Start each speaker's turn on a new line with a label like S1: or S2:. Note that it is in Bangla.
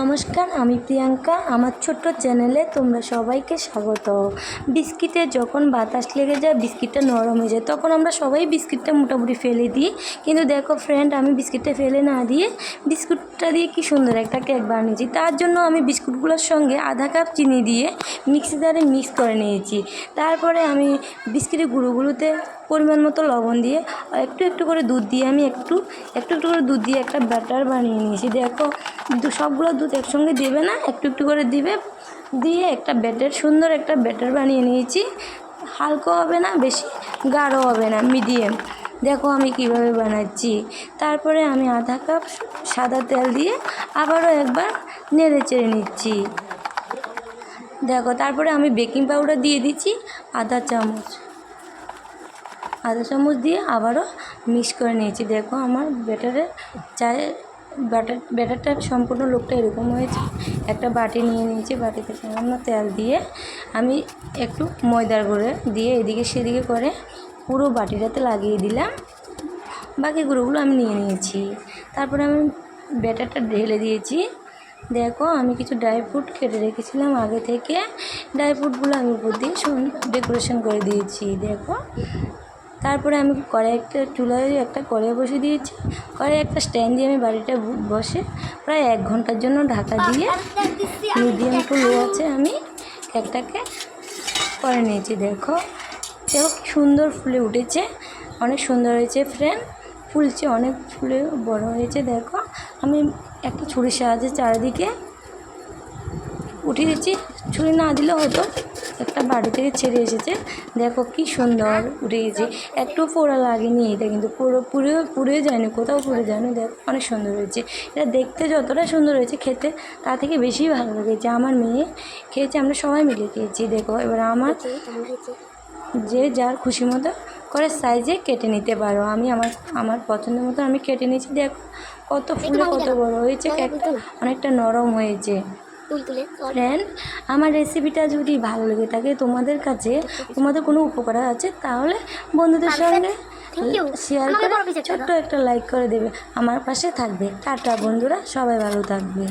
S1: নমস্কার, আমি প্রিয়াঙ্কা। আমার ছোট্ট চ্যানেলে তোমরা সবাইকে স্বাগত। বিস্কিটে যখন বাতাস লেগে যায়, বিস্কিটটা নরম হয়ে যায়, তখন আমরা সবাই বিস্কিটটা মোটামুটি ফেলে দিই। কিন্তু দেখো ফ্রেন্ড আমি বিস্কিটটা ফেলে না দিয়ে বিস্কুটটা দিয়ে কি সুন্দর একটা কেক বানিয়েছি। তার জন্য আমি বিস্কুটগুলোর সঙ্গে আধা কাপ চিনি দিয়ে মিক্সি জারে মিক্স করে নিয়েছি। তারপরে আমি বিস্কিটের গুঁড়োগুলোতে পরিমাণ মতো লবণ দিয়ে আর একটু একটু করে দুধ দিয়ে আমি একটু একটু একটু করে দুধ দিয়ে একটা ব্যাটার বানিয়ে নিয়েছি। দেখো সবগুলো দুধ একসঙ্গে দেবে না, একটু একটু করে দিবে। দিয়ে একটা ব্যাটার, সুন্দর একটা ব্যাটার বানিয়ে নিয়েছি। হালকা হবে না, বেশি গাঢ় হবে না, মিডিয়াম। দেখো আমি কীভাবে বানাচ্ছি। তারপরে আমি আধা কাপ সাদা তেল দিয়ে আবারও একবার নেড়ে চেড়ে নিচ্ছি। দেখো, তারপরে আমি বেকিং পাউডার দিয়ে দিচ্ছি, আধা চামচ। আধা চামচ দিয়ে আবারও মিক্স করে নিয়েছি। দেখো আমার ব্যাটারের চায়ের ব্যাটার, ব্যাটারটা সম্পূর্ণ লোকটা এরকম হয়েছে। একটা বাটি নিয়ে নিয়েছি বাটিতে সামান্য তেল দিয়ে আমি একটু ময়দার করে দিয়ে এদিকে সেদিকে করে পুরো বাটিটাতে লাগিয়ে দিলাম। বাকি গুঁড়োগুলো আমি নিয়ে নিয়েছি। তারপরে আমি ব্যাটারটা ঢেলে দিয়েছি। দেখো আমি কিছু ড্রাই ফ্রুট কেটে রেখেছিলাম আগে থেকে। ড্রাই ফ্রুটগুলো আমি উপর দিয়ে ডেকোরেশন করে দিয়েছি। দেখো তারপরে আমি কড়াই একটা চুলায় একটা কড়াই বসিয়ে দিয়েছি। কড়াই একটা স্ট্যান্ড দিয়ে আমি বাড়িটা বসে প্রায় এক ঘণ্টার জন্য ঢাকা দিয়ে মিডিয়াম টু লো আছে আমি কেকটাকে করে নিয়েছি। দেখো দেখো সুন্দর ফুলে উঠেছে, অনেক সুন্দর হয়েছে ফ্রেন্ড ফুলছে, অনেক ফুলে বড় হয়েছে। দেখো, আমি একটা ছুরির সাহায্যে চারিদিকে উঠিয়ে ছুরি না দিলে হতো একটা বাড়ি থেকে ছেড়ে এসেছে। দেখো কি সুন্দর উঠে গেছে একটু পোড়া লাগেনি এটা কিন্তু পুরো পুরো পুড়ে যায়নি কোথাও পুড়ে যায়নি দেখো অনেক সুন্দর হয়েছে। এটা দেখতে যতটা সুন্দর হয়েছে খেতে তা থেকে বেশি ভালো লেগেছে। আমার মেয়ে খেয়েছে আমরা সবাই মিলে খেয়েছি দেখো। এবার আমার যে যার খুশি মতো করে সাইজে কেটে নিতে পারো। আমি আমার আমার পছন্দের মতো আমি কেটে নিয়েছি দেখো। কত ফুলে কত বড় হয়েছে কেকটা অনেকটা নরম হয়েছে।
S2: তুল তুলে
S1: ফ্রেন্ড আমার রেসিপিটা যদি ভালো লেগে থাকে তোমাদের কাছে তোমাদের কোনো উপকার আছে তাহলে বন্ধুদের সঙ্গে শেয়ার করে ছোট্ট একটা লাইক করে দেবে। আমার পাশে থাকবে। টাটা বন্ধুরা। সবাই ভালো থাকবে।